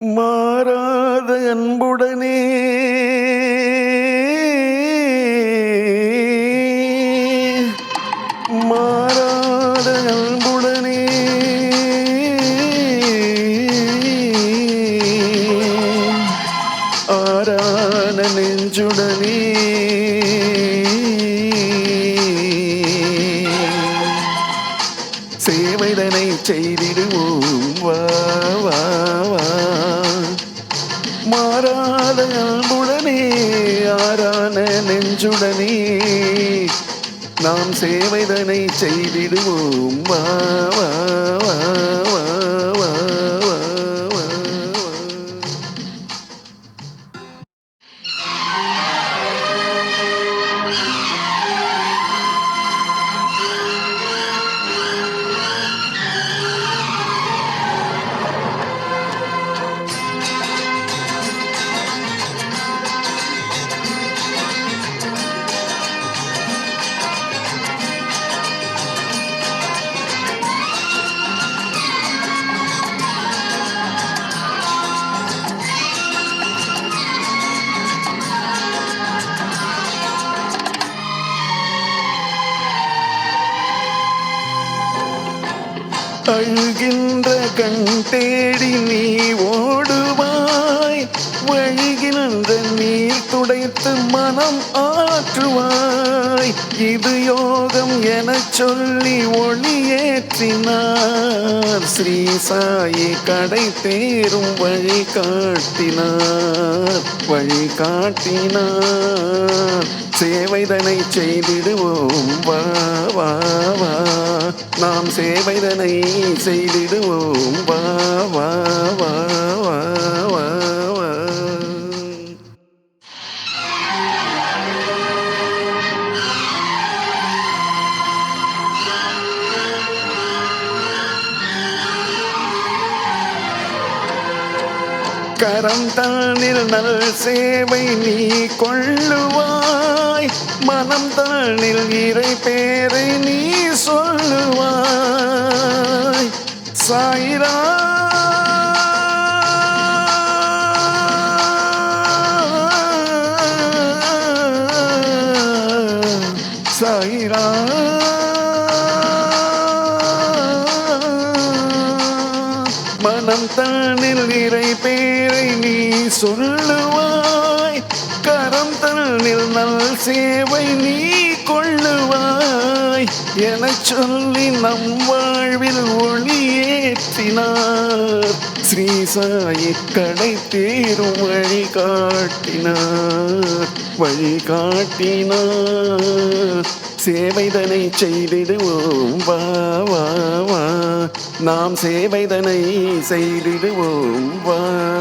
மாறாத அன்புடனே. மாறாத அன்புடனே. ஆறான நெஞ்சுடனே. சேவைதனை செய்திடுவோம். வா வா. மாறாத அன்புடனே ஆறான நெஞ்சுடனே நாம் சேவைதனை செய்திடுவோம். வா வா வா அழுகின்ற கண் தேடி நீ ஓடுவாய். வழிகின்ற நீர் துடைத்து மனம் ஆற்றுவாய். இது யோகம் என சொல்லி ஒளியேற்றினார். ஸ்ரீ சாயி கடை தேரும் வழி காட்டினார். வழி காட்டினார். சேவைதனை செய்திடுவோம். நாம் சேவைதனை செய்திடுவோம். வா வா வா வா வா வா. கரம் தானில் நல் சேவை நீ கொள்ளுவாய். மனம் தானில் இறை பேரை நீ சொல் சாயிரா மனம் தானில் இறை பேரை நீ சொல்லுவாய். கரம் தன்னில் நல் சேவை நீ கொள்ளுவாய். என சொல்லி நம் வாழ்வில் ஒளியேற்றினார் ஸ்ரீ சாயி கடை தேரும் வழி காட்டினார். வழி காட்டினார் சேவைதனை செய்திடுவோம். வா வா வா. நாம் சேவைதனை செய்திடுவோம். வா.